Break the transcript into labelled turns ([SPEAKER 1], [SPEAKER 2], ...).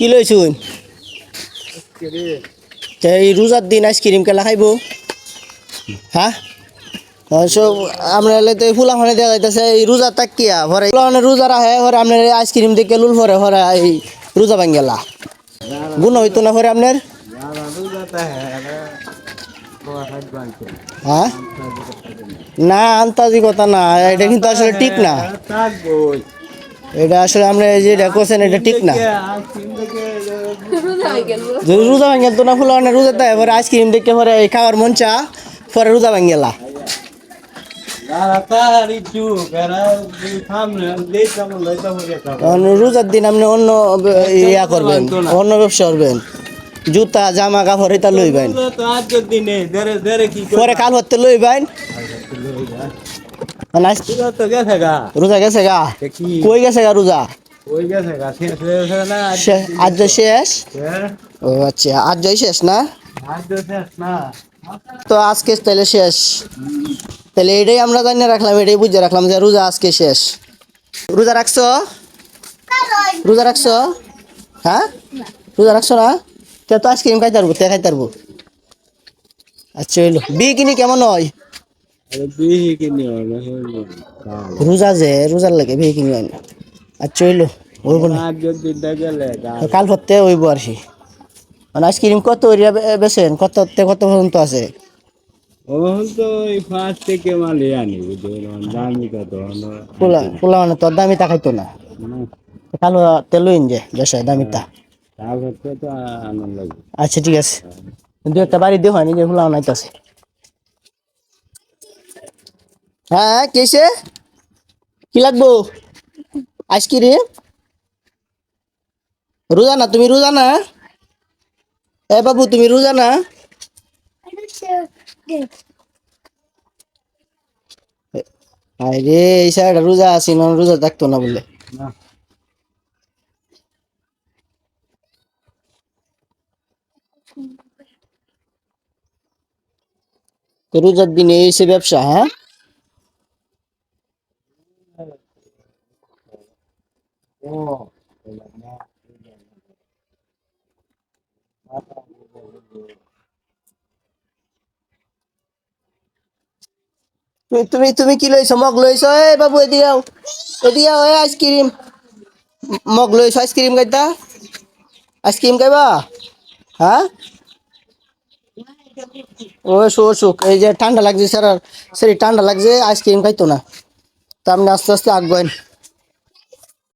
[SPEAKER 1] কি লইছুন এই রোজার দিন আইসক্রিম কেলা খাইব? হ্যাঁ সব আমরা তো ফুলা ফানে দেওয়া যাইতেছে, এই রোজা তাক কিয়া? ভরে ফুলা রোজা রাখে ভরে আপনার আইসক্রিম দেখে লুল ভরে ভরে এই রোজা ভাঙ্গেলা গুণ হইতো না ভরে আপনার হ্যাঁ না আন্তাজিকতা না এটা কিন্তু আসলে ঠিক না। এটা আসলে আমরা যেটা করছেন এটা ঠিক না। রোজা ভাঙ্গেল তো না ফুলা মানে রোজা তাই পরে আইসক্রিম দেখে পরে এই খাওয়ার মন চা পরে রোজা ভাঙ্গেলা রোজার দিন আপনি অন্য ইয়া করবেন অন্য ব্যবসা করবেন। জুতা জামা কাপড় এটা লইবেন। পরে কাল হতে লইবেন। রোজা গেছে গা। কই গেছে গা? রোজা আজ শেষ ও আচ্ছা আজ শেষ না? তো আজকে তাহলে শেষ। তাহলে এটাই আমরা জানিয়ে রাখলাম এটাই বুঝে রাখলাম যে রোজা আজকে শেষ। রোজা রাখছো? রোজা রাখছো? হ্যাঁ? রোজা রাখছো না? তে তো আইসক্রিম খাইতে পারব তে খাইতে পারব। আচ্ছা বিয়ে কিনি কেমন হয়? রোজা যে রোজার লাগে বিয়ে কিনি হয় না। আচ্ছা হইল ওইব না। কাল হতে ওইব আর কি। মানে আইসক্রিম কত এরিয়া বেছেন কত কত পর্যন্ত আছে? পোলা মানে না। কালো ইন যে দামিতা আচ্ছা ঠিক আছে। দু একটা বাড়ি হয়নি যে পোলা নাইতেছে। হ্যাঁ কেসে কি লাগবো আইসক্রিম রোজা না তুমি রোজা না এ বাবু তুমি রোজা না আরে এই সাইড রোজা আছি না রোজা থাকতো না বলে তো রোজার দিনে এসে ব্যবসা হ্যাঁ তুমি তুমি তুমি কি লইছো মগ লইছো এ বাবু এদিকে আও এদিকে আও এ আইসক্রিম মগ লইছো আইসক্রিম খাইতা আইসক্রিম খাইবা হ্যাঁ ও শো সুখ এই যে ঠান্ডা লাগছে স্যার শরীর ঠান্ডা লাগছে আইসক্রিম খাইতো না তা আপনি আস্তে আস্তে আঁকবেন